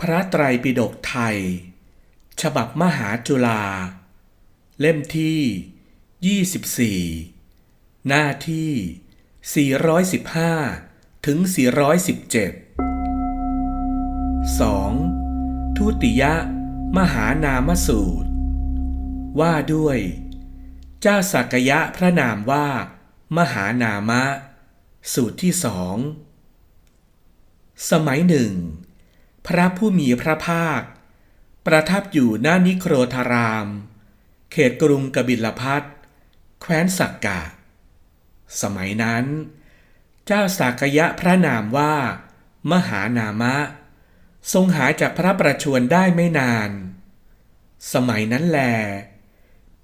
พระไตรปิฎกไทย ฉบับมหาจุฬาเล่มที่ 24 หน้าที่ 415 ถึง 417 2. ทุติยมหานามสูตร ว่าด้วย เจ้าสักยะพระนามว่า มหานามะ สูตรที่สอง สมัยหนึ่ง พระผู้มีพระภาค ประทับอยู่หน้านิโครธาราม เขตกรุงกบิลพัทแคว้นสักกะ สมัยนั้น เจ้าสากยะพระนามว่า มหานามะ ทรงหายจากพระประชวรได้ไม่นาน สมัยนั้นแล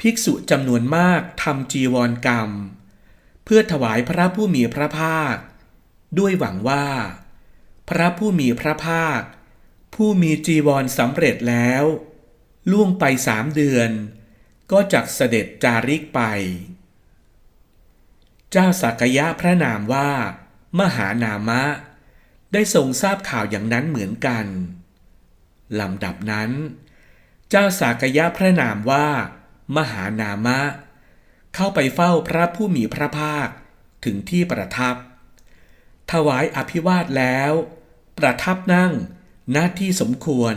ภิกษุจำนวนมากทำจีวรกรรม เพื่อถวายพระผู้มีพระภาค ด้วยหวังว่า พระผู้มีพระภาค ผู้มีจีวรสำเร็จแล้ว ล่วงไปสามเดือน ก็จักเสด็จจาริกไป เจ้าสักยะพระนามว่า มหานามะ ได้ทรงทราบข่าวอย่างนั้นเหมือนกันลำดับนั้น เจ้าสากยะพระนามว่า มหานามะ เข้าไปเฝ้าพระผู้มีพระภาคถึงที่ประทับ ถวายอภิวาทแล้ว ประทับนั่ง หน้าที่สมควร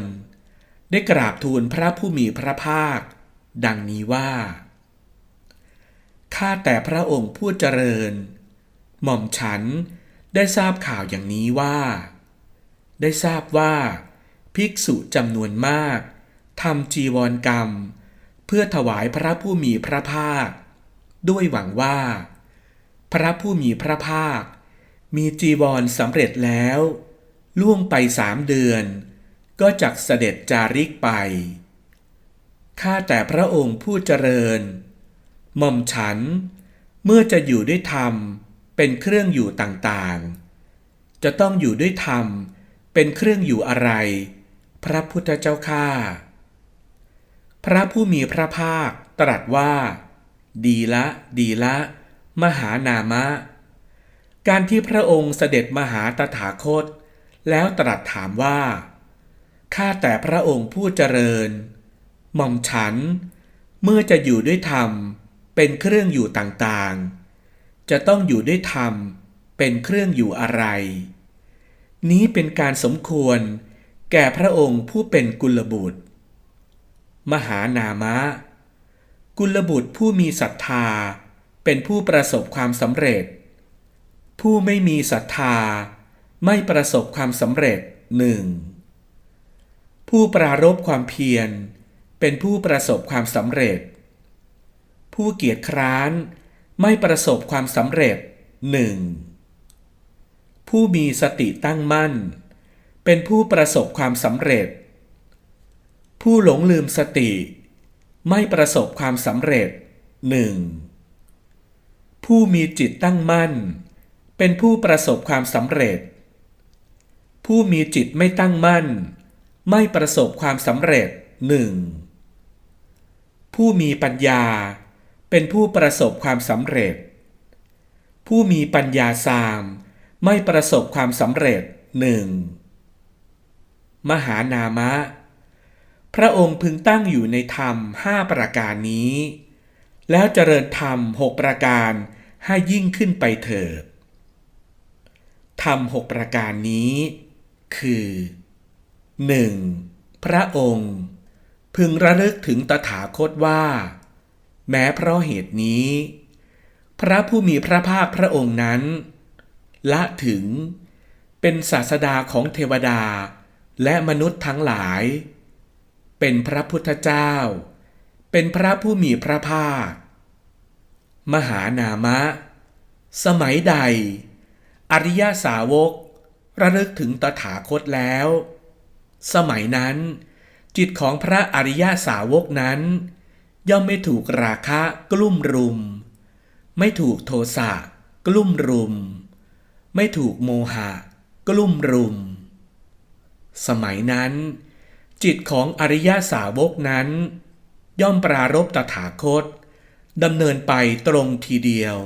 ได้กราบทูลพระผู้มีพระภาค ดังนี้ว่า ข้าแต่พระองค์ผู้เจริญ หม่อมฉันได้ทราบข่าวอย่างนี้ว่า ได้ทราบว่า ภิกษุจำนวนมากทำจีวรกรรม เพื่อถวายพระผู้มีพระภาค ด้วยหวังว่า พระผู้มีพระภาค มีจีวรสำเร็จแล้ว ล่วงไปสามเดือน ก็จักเสด็จจาริกไป ข้าแต่พระองค์ผู้เจริญ หม่อมฉัน เมื่อจะอยู่ด้วยธรรมเป็นเครื่องอยู่ต่างๆ จะต้องอยู่ด้วยธรรมเป็นเครื่องอยู่อะไร พระพุทธเจ้าข้าพระผู้มีพระภาคตรัสว่า ดีละ ดีละ มหานามะ การที่พระองค์เสด็จมหาตถาคต แล้วตรัสถามว่า ข้าแต่พระองค์ผู้เจริญ หม่อมฉัน เมื่อจะอยู่ด้วยธรรม เป็นเครื่องอยู่ต่างๆ จะต้องอยู่ด้วยธรรม เป็นเครื่องอยู่อะไร นี้เป็นการสมควร แก่พระองค์ผู้เป็นกุลบุตร มหานามะ กุลบุตรผู้มีศรัทธา เป็นผู้ประสบความสำเร็จ ผู้ไม่มีศรัทธา ไม่ประสบความสำเร็จหนึ่งผู้ปรารบความเพียร เป็นผู้ประสบความสำเร็จ ผู้เกียจคร้านไม่ประสบความสำเร็จหนึ่งผู้มีสติตั้งมั่น เป็นผู้ประสบความสำเร็จ ผู้หลงลืมสติ ไม่ประสบความสำเร็จหนึ่งผู้มีจิตตั้งมั่น เป็นผู้ประสบความสำเร็จ ผู้มีจิตไม่ตั้งมั่น ไม่ประสบความสำเร็จหนึ่งผู้มีปัญญา เป็นผู้ประสบความสำเร็จ ผู้มีปัญญาสาม ไม่ประสบความสำเร็จหนึ่งมหานามะ พระองค์พึงตั้งอยู่ในธรรมห้าประการนี้ แล้วเจริญธรรมหกประการให้ยิ่งขึ้นไปเถิดธรรมหกประการนี้ คือ 1. พระองค์ พึงระลึกถึงตถาคตว่า แม้เพราะเหตุนี้ พระผู้มีพระภาคพระองค์นั้น ละถึงเป็นศาสดาของเทวดาและมนุษย์ทั้งหลาย เป็นพระพุทธเจ้า เป็นพระผู้มีพระภาค มหานามะ สมัยใด อริยสาวก ระลึกถึงตถาคตแล้ว สมัยนั้น จิตของพระอริยสาวกนั้น ย่อมไม่ถูกราคะกลุ่มรุม ไม่ถูกโทสะกลุ่มรุม ไม่ถูกโมหะกลุ่มรุม สมัยนั้น จิตของอริยสาวกนั้น ย่อมปรารบตถาคตดำเนินไปตรงทีเดียว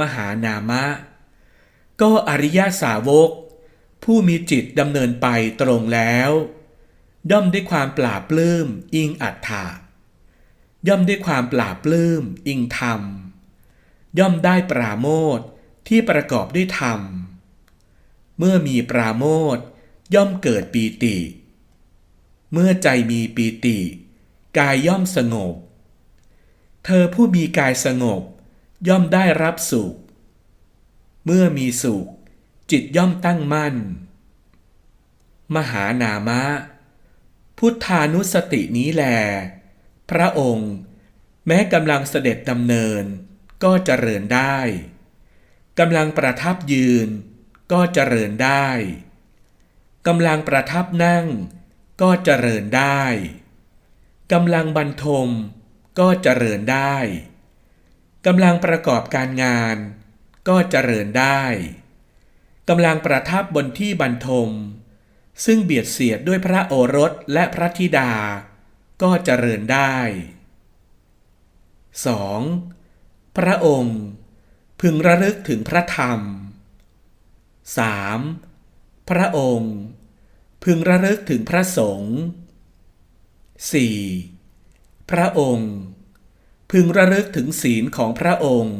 มหานามะ ก็อริยสาวก ผู้มีจิตดำเนินไปตรงแล้ว ย่อมได้ความปราบปลื้มอิงอัตถาย่อมได้ความปราบปลื้มอิงธรรม ย่อมได้ปราโมทที่ประกอบด้วยธรรม เมื่อมีปราโมทย่อมเกิดปีติ เมื่อใจมีปีติ กายย่อมสงบ เธอผู้มีกายสงบ ย่อมได้รับสุข เมื่อมีสุข จิตย่อมตั้งมั่น มหานามะ พุทธานุสตินี้แล พระองค์ แม้กำลังเสด็จดำเนิน ก็เจริญได้กำลังประทับยืน ก็เจริญได้กำลังประทับนั่ง ก็เจริญได้กำลังบรรทม ก็เจริญได้กำลังประกอบการงาน ก็เจริญได้กำลังประทับบนที่บรรทม ซึ่งเบียดเสียดด้วยพระโอรสและพระธิดา ก็เจริญได้ 2. พระองค์ พึงระลึกถึงพระธรรม 3. พระองค์ พึงระลึกถึงพระสงฆ์ 4. พระองค์ พึงระลึกถึงศีลของพระองค์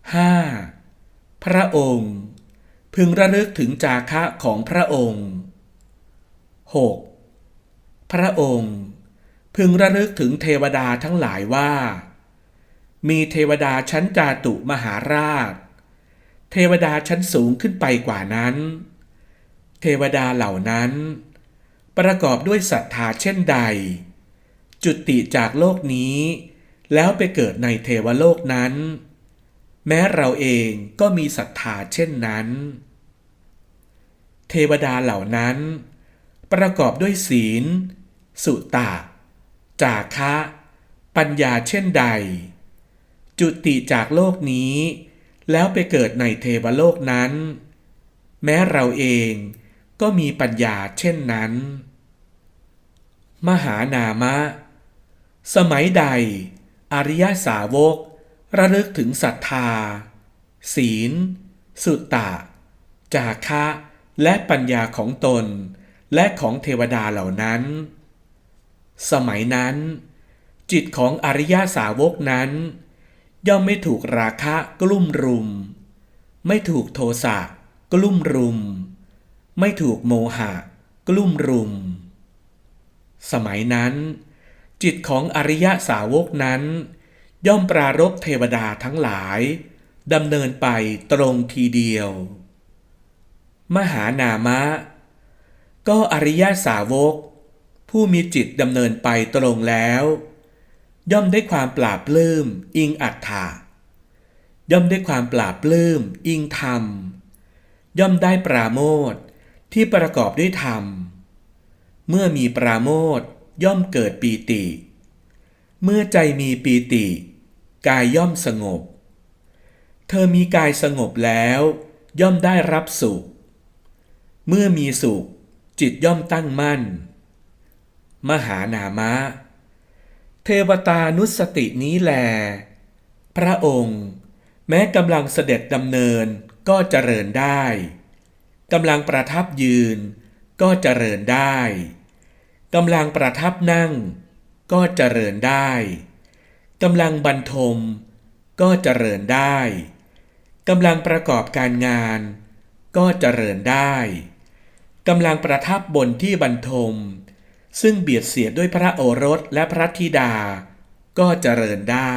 5. พระองค์ พึงระลึกถึงจาคะของพระองค์ 6. พระองค์ พึงระลึกถึงเทวดาทั้งหลายว่า มีเทวดาชั้นจาตุมหาราช เทวดาชั้นสูงขึ้นไปกว่านั้น เทวดาเหล่านั้น ประกอบด้วยศรัทธาเช่นใด จุติจากโลกนี้ แล้วไปเกิดในเทวโลกนั้น แม้เราเองก็มีศรัทธาเช่นนั้น เทวดาเหล่านั้น ประกอบด้วยศีล สุตะ จาคะ ปัญญาเช่นใด จุติจากโลกนี้ แล้วไปเกิดในเทวโลกนั้น แม้เราเองก็มีปัญญาเช่นนั้น มหานามะ สมัยใด อริยสาวก ระลึกถึงศรัทธา ศีล สุตตะ จาคะ และปัญญาของตน และของเทวดาเหล่านั้น สมัยนั้น จิตของอริยสาวกนั้น ย่อมไม่ถูกราคะกลุ่มรุม ไม่ถูกโทสะกลุ่มรุม ไม่ถูกโมหะ กลุ่มรุม สมัยนั้น จิตของอริยสาวกนั้น ย่อมปรารบเทวดาทั้งหลายดำเนินไปตรงทีเดียว มหานามะ ก็อริยสาวก ผู้มีจิตดำเนินไปตรงแล้ว ย่อมได้ความปราบปลื้มอิงอัตถาย่อมได้ความปราบปลื้มอิงธรรม ย่อมได้ปราโมทที่ประกอบด้วยธรรม เมื่อมีปราโมทย่อมเกิดปีติ เมื่อใจมีปีติ กายย่อมสงบ เธอมีกายสงบแล้ว ย่อมได้รับสุข เมื่อมีสุข จิตย่อมตั้งมั่น มหานามะ เทวตานุสตินี้แล พระองค์ แม้กำลังเสด็จดำเนินก็เจริญได้กำลังประทับยืน ก็เจริญได้กำลังประทับนั่ง ก็เจริญได้ กำลังบรรทม ก็เจริญได้กำลังประกอบการงาน ก็เจริญได้กำลังประทับบนที่บรรทม ซึ่งเบียดเสียดด้วยพระโอรสและพระธิดา ก็เจริญได้